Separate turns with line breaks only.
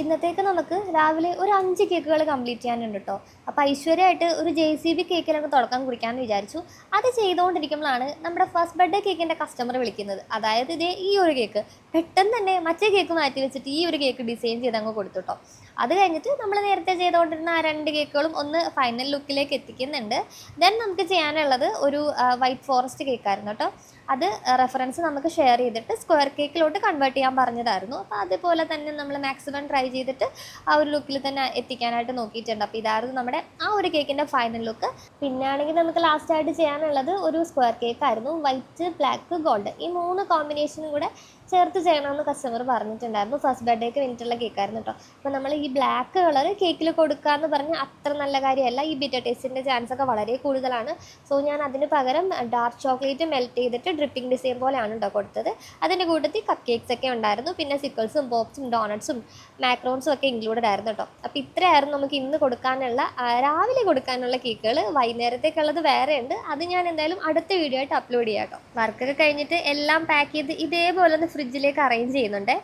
ഇന്നത്തേക്ക് നമുക്ക് രാവിലെ ഒരു അഞ്ച് കേക്കുകൾ കംപ്ലീറ്റ് ചെയ്യാനുണ്ട് കേട്ടോ അപ്പോൾ ഐശ്വര്യമായിട്ട് ഒരു ജെ സി ബി കേക്കിലൊക്കെ തുടക്കം കുറിക്കാമെന്ന് വിചാരിച്ചു. അത് ചെയ്തുകൊണ്ടിരിക്കുമ്പോഴാണ് നമ്മുടെ ഫസ്റ്റ് ബർത്ത്ഡേ കേക്കിന്റെ കസ്റ്റമർ വിളിക്കുന്നത്. അതായത് ഇതേ ഈ ഒരു കേക്ക് പെട്ടെന്ന് തന്നെ മറ്റേ കേക്ക് മാറ്റി വെച്ചിട്ട് ഈ ഒരു കേക്ക് ഡിസൈൻ ചെയ്ത് അങ്ങ് കൊടുത്തു കേട്ടോ അത് കഴിഞ്ഞിട്ട് നമ്മൾ നേരത്തെ ചെയ്തുകൊണ്ടിരുന്ന ആ രണ്ട് കേക്കുകളും ഒന്ന് ഫൈനൽ ലുക്കിലേക്ക് എത്തിക്കുന്നുണ്ട്. ദെൻ നമുക്ക് ചെയ്യാനുള്ളത് ഒരു വൈറ്റ് ഫോറസ്റ്റ് കേക്കായിരുന്നു കേട്ടോ അത് റെഫറൻസ് നമുക്ക് ഷെയർ ചെയ്തിട്ട് സ്ക്വയർ കേക്കിലോട്ട് കൺവേർട്ട് ചെയ്യാൻ പറഞ്ഞതായിരുന്നു. അപ്പോൾ അതുപോലെ തന്നെ നമ്മൾ മാക്സിമം ട്രൈ ചെയ്തിട്ട് ആ ഒരു ലുക്കിൽ തന്നെ എത്തിക്കാനായിട്ട് നോക്കിയിട്ടുണ്ട്. അപ്പോൾ ഇതായിരുന്നു നമ്മുടെ ആ ഒരു കേക്കിന്റെ ഫൈനൽ ലുക്ക് പിന്നെ ആണെങ്കിൽ നമുക്ക് ലാസ്റ്റ് ആയിട്ട് ചെയ്യാനുള്ളത് ഒരു സ്ക്വയർ കേക്ക് ആയിരുന്നു. വൈറ്റ് ബ്ലാക്ക് ഗോൾഡ് ഈ മൂന്ന് കോമ്പിനേഷനും കൂടെ ചേർത്ത് ചെയ്യണമെന്ന് കസ്റ്റമർ പറഞ്ഞിട്ടുണ്ടായിരുന്നു. ഫസ്റ്റ് ബർത്ത്ഡേക്ക് വേണ്ടിയിട്ടുള്ള കേക്കായിരുന്നു കേട്ടോ അപ്പോൾ നമ്മൾ ഈ ബ്ലാക്ക് കളർ കേക്കിൽ കൊടുക്കുക എന്ന് പറഞ്ഞാൽ അത്ര നല്ല കാര്യമല്ല. ഈ ബിറ്റർ ടേസ്റ്റിന്റെ ചാൻസ് ഒക്കെ വളരെ കൂടുതലാണ്. സോ ഞാൻ അതിന് പകരം ഡാർക്ക് ചോക്ലേറ്റ് മെൽറ്റ് ചെയ്തിട്ട് ഡ്രിപ്പിംഗ് ഡിസൈൻ പോലെയാണ് കേട്ടോ കൊടുത്തത്. അതിന്റെ കൂട്ടത്തിൽ കപ്പ് കേക്ക്സ് ഒക്കെ ഉണ്ടായിരുന്നു. പിന്നെ സിക്കിൾസും ബോക്സും ഡോണറ്റ്സും മാക്രോൺസും ഒക്കെ ഇൻക്ലൂഡഡ് ആയിരുന്നു കേട്ടോ അപ്പോൾ ഇത്രയായിരുന്നു നമുക്ക് ഇന്ന് കൊടുക്കാനുള്ള രാവിലെ കൊടുക്കാനുള്ള കേക്കുകൾ വൈകുന്നേരത്തേക്കുള്ളത് വേറെ ഉണ്ട് അത് ഞാൻ എന്തായാലും അടുത്ത വീഡിയോ ആയിട്ട് അപ്ലോഡ് ചെയ്യാം കേട്ടോ വർക്കൊക്കെ കഴിഞ്ഞിട്ട് എല്ലാം പാക്ക് ചെയ്ത് ഇതേപോലെ ഒന്ന് ഫ്രിഡ്ജിലേക്ക് അറേഞ്ച് ചെയ്യുന്നുണ്ട്.